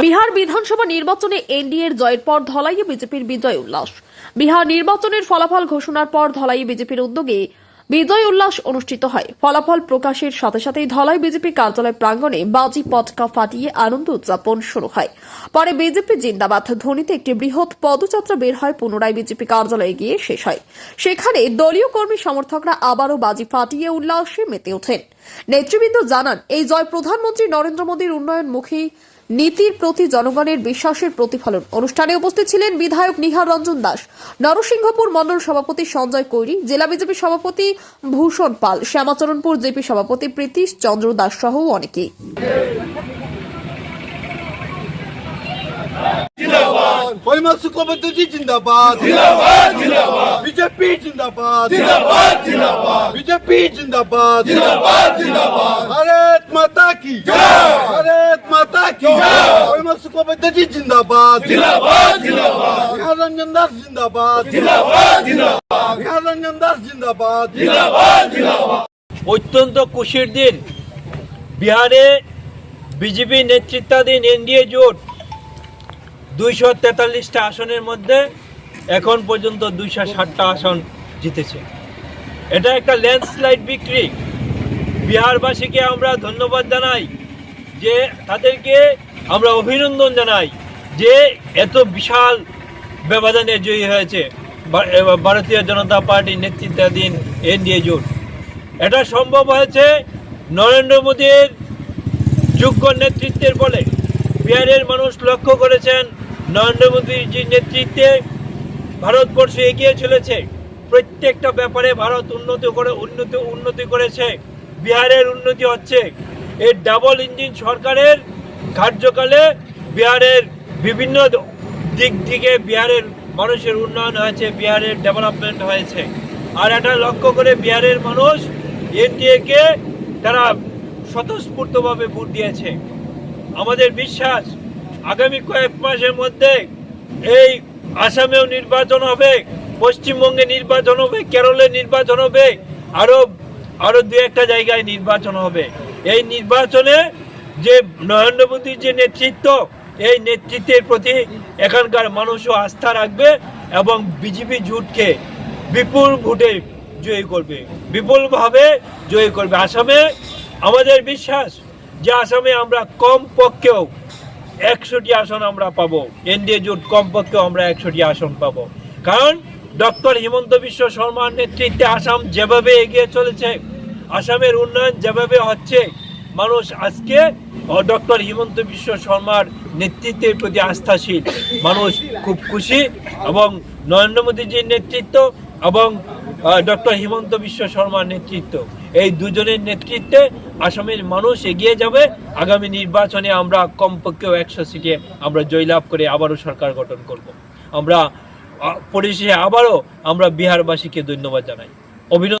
বিহার বিধানসভা নির্বাচনে এনডিএর জয়ের পর ধলাইয়ে বিজেপির বিজয় উল্লাস। বিহার নির্বাচনের ফলাফল ঘোষণার পর ধলাইয়ে বিজেপির উদ্যোগে বিজয় উল্লাস অনুষ্ঠিত হয়। ফলাফল প্রকাশের সাথে সাথেই ধলাই বিজেপি কার্যালয় প্রাঙ্গণে বাজি পটকা ফাটিয়ে আনন্দ উদযাপন শুরু হয়। পরে বিজেপি জিন্দাবাদ ধ্বনিতে একটি বৃহৎ পদযাত্রা বের হয়, পুনরায় বিজেপি কার্যালয়ে গিয়ে শেষ হয়। সেখানে দলীয় কর্মী সমর্থকরা আবারও বাজি ফাটিয়ে উল্লাসে মেতে ওঠেন। নেতৃবৃন্দ জানান, এই জয় প্রধানমন্ত্রী নরেন্দ্র মোদীর উন্নয়নমুখী নীতির প্রতি জনগণের বিশ্বাসের প্রতিফলন। অনুষ্ঠানে উপস্থিত ছিলেন বিধায়ক নিহার রঞ্জন দাস নরসিংহপুর মণ্ডল সভাপতি সঞ্জয় কৈরি জেলা বিজেপি সভাপতি ভূষণ পাল শ্যামাচরণপুর জেপি সভাপতি প্রীতিশ চন্দ্র দাস সহ অনেকেই। জিন্দাবাদ। জিন্দাবাদ জিন্দাবাদ। বিজেপি জিন্দাবাদ। জিন্দাবাদ জিন্দাবাদ। বিজেপি জিন্দাবাদ। জিন্দাবাদ জিন্দাবাদ। ভারত মাতা কি? জয়। ভারত মাতা কি? শুক্লবৈদ্যজি জিন্দাবাদ। জিন্দাবাদ জিন্দাবাদ। বিহার রঞ্জন দাস জিন্দাবাদ। জিন্দাবাদ জিন্দাবাদ। বিহার রঞ্জন দাস জিন্দাবাদ। জিন্দাবাদ জিন্দাবাদ। অত্যন্ত খুশির দিন। বিহারে বিজেপি নেতৃত্বাধীন এনডিএ জোট দুইশো তেতাল্লিশটা আসনের মধ্যে এখন পর্যন্ত দুইশো ষাটটা আসন জিতেছে। এটা একটা ল্যান্ডস্লাইড বিক্রি। বিহারবাসীকে আমরা ধন্যবাদ জানাই যে তাদেরকে আমরা অভিনন্দন জানাই। যে এত বিশাল ব্যবধানে জয়ী হয়েছে ভারতীয় জনতা পার্টির নেতৃত্বাধীন এনডিএ জোট। এটা সম্ভব হয়েছে নরেন্দ্র মোদীর যোগ্য নেতৃত্বের বলে বিহারের মানুষ লক্ষ্য করেছেন, নরেন্দ্র মোদীর যে নেতৃত্বে ভারতবর্ষ এগিয়ে চলেছে, প্রত্যেকটা ব্যাপারে ভারত উন্নতি করে উন্নতি উন্নতি করেছে, বিহারের উন্নতি হচ্ছে। এই ডাবল ইঞ্জিন সরকারের কার্যকালে বিহারের বিভিন্ন দিক থেকে বিহারের মানুষের উন্নয়ন হয়েছে, বিহারের ডেভেলপমেন্ট হয়েছে। আর এটা লক্ষ্য করে বিহারের মানুষ এনডিএকে তারা স্বতঃস্ফূর্তভাবে ভোট দিয়েছে। আমাদের বিশ্বাস, আগামী কয়েক মাসের মধ্যে এই আসামেও নির্বাচন হবে, পশ্চিমবঙ্গে নির্বাচন হবে, কেরলে নির্বাচন হবে, আরও আরও দু একটা জায়গায় নির্বাচন হবে। এই নির্বাচনে যে নরেন্দ্র মোদীর যে নেতৃত্ব এই নেতৃত্বের প্রতি এখানকার মানুষও আস্থা রাখবে এবং বিজেপি জোটকে বিপুল ভোটে জয়ী করবে। বিপুলভাবে জয়ী করবে। আসামে আমাদের বিশ্বাস যে আসামে আমরা কম পক্ষেও একশোটি আসন আমরা পাবো। এনডিএ জোট কমপক্ষেও আমরা একশোটি আসন পাবো। কারণ ডক্টর হিমন্ত বিশ্ব শর্মার নেতৃত্বে আসাম যেভাবে এগিয়ে চলেছে, আসামের উন্নয়ন যেভাবে হচ্ছে মানুষ আজকে ডক্টর হিমন্ত বিশ্ব শর্মার নেতৃত্বের প্রতি আস্থাশীল। মানুষ খুব খুশি এবং নরেন্দ্র মোদীজির নেতৃত্ব এবং ডক্টর হিমন্ত বিশ্ব শর্মার নেতৃত্ব। এই দুজনের নেতৃত্বে আসামের মানুষ এগিয়ে যাবে। আগামী নির্বাচনে আমরা কমপক্ষেও একশো সিটে আমরা জয়লাভ করে আবারও সরকার গঠন করব। আমরা পরিশেষে আবারও আমরা বিহারবাসীকে ধন্যবাদ জানাই। অভিনন্দন।